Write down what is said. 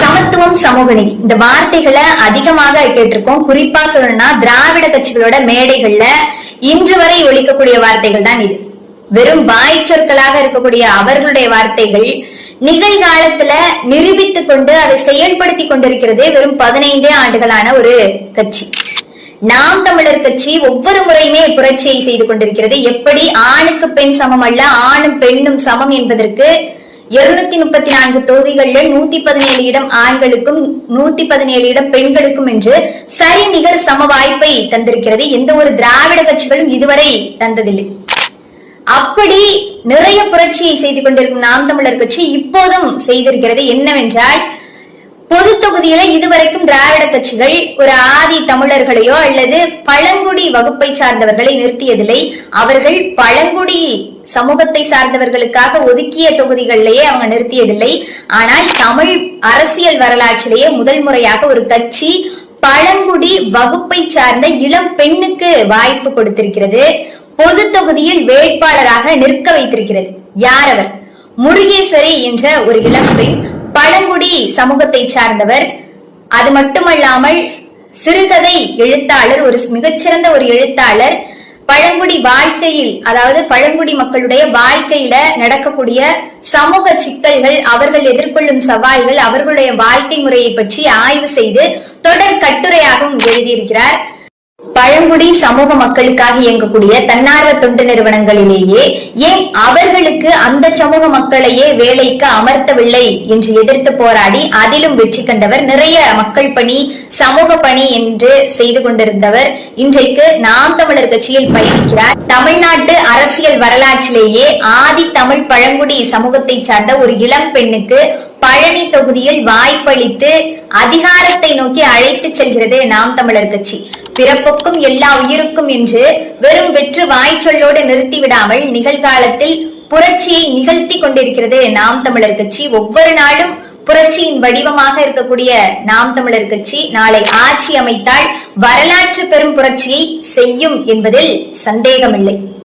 சமத்துவம் சமூக நீதி இந்த வார்த்தைகளை அதிகமாக கேட்டிருக்கோம். குறிப்பா சொல்லணும்னா திராவிட கட்சிகளோட மேடைகள்ல இன்று வரை ஒழிக்கக்கூடிய வார்த்தைகள் தான் இது. வெறும் வாய் சொற்களாக இருக்கக்கூடிய அவர்களுடைய வார்த்தைகள் நிகழ்காலத்துல நிரூபித்துக் கொண்டு அதை செயல்படுத்தி கொண்டிருக்கிறது வெறும் பதினைந்தே ஆண்டுகளான ஒரு கட்சி. நாம் தமிழர் கட்சி ஒவ்வொரு முறையுமே புரட்சியை செய்து கொண்டிருக்கிறது. எப்படி ஆணுக்கு பெண் சமம் அல்ல ஆணும் பெண்ணும் சமம் என்பதற்கு இருநூத்தி முப்பத்தி நான்கு தொகுதிகளில் நூத்தி பதினேழு இடம் ஆண்களுக்கும் நூத்தி பதினேழு இடம் பெண்களுக்கும் என்று சரி நிகர் சம வாய்ப்பை தந்திருக்கிறது. எந்த ஒரு திராவிட கட்சிகளும் இதுவரை தந்ததில்லை. அப்படி நிறைய புரட்சியை செய்து கொண்டிருக்கும் நாம் தமிழர் கட்சி இப்போதும் செய்திருக்கிறது என்னவென்றால் பொது தொகுதியில இதுவரைக்கும் திராவிட கட்சிகள் ஒரு ஆதி தமிழர்களையோ அல்லது பழங்குடி வகுப்பை சார்ந்தவர்களை நிறுத்தியதில்லை. அவர்கள் பழங்குடி சமூகத்தை சார்ந்தவர்களுக்காக ஒதுக்கிய தொகுதிகளிலேயே அவங்க நிறுத்தியதில்லை. ஆனால் தமிழ் அரசியல் வரலாற்றிலேயே முதல் முறையாக ஒரு கட்சி பழங்குடி வகுப்பை சார்ந்த இளம் பெண்ணுக்கு வாய்ப்பு கொடுத்திருக்கிறது. பொது தொகுதியில் வேட்பாளராக நிற்க வைத்திருக்கிறது. யார் அவர்? முருகேஸ்வரி என்ற ஒரு இளம் பெண் பழங்குடி சமூகத்தை சார்ந்தவர். அது மட்டுமல்லாமல் சிறுகதை எழுத்தாளர் ஒரு மிகச்சிறந்த ஒரு எழுத்தாளர். பழங்குடி வாழ்க்கையில் அதாவது பழங்குடி மக்களுடைய வாழ்க்கையில நடக்கக்கூடிய சமூக சிக்கல்கள் அவர்கள் எதிர்கொள்ளும் சவால்கள் அவர்களுடைய வாழ்க்கை முறையை பற்றி ஆய்வு செய்து தொடர் கட்டுரையாகவும் எழுதியிருக்கிறார். பழங்குடி சமூக மக்களுக்காக இயங்கக்கூடிய தன்னார்வ தொண்டு நிறுவனங்களிலேயே ஏன் அவர்களுக்கு அந்த சமூக மக்களையே வேலைக்கு அமர்த்தவில்லை என்று எதிர்த்து போராடி அதிலும் வெற்றி கண்டவர் நிறைய மக்கள் பணி சமூக பணி என்று செய்து கொண்டிருந்தவர். இன்றைக்கு நாம் தமிழர் கட்சியில் பயணிக்கிறார். தமிழ்நாட்டு அரசியல் வரலாற்றிலேயே ஆதி தமிழ் பழங்குடி சமூகத்தை சார்ந்த ஒரு இளம் பெண்ணுக்கு பழனி தொகுதியில் வாய்ப்பளித்து அதிகாரத்தை நோக்கி அழைத்து செல்கிறது நாம் தமிழர் கட்சி. பிறப்புக்கும் எல்லா உயிருக்கும் என்று வெறும் வெற்று வாய்ச்சொல்லோடு நிறுத்திவிடாமல் நிகழ்காலத்தில் புரட்சியை நிகழ்த்தி கொண்டிருக்கிறது நாம் தமிழர் கட்சி. ஒவ்வொரு நாளும் புரட்சியின் வடிவமாக இருக்கக்கூடிய நாம் தமிழர் கட்சி நாளை ஆட்சி அமைத்தால் வரலாற்று பெரும் புரட்சியை செய்யும் என்பதில் சந்தேகமில்லை.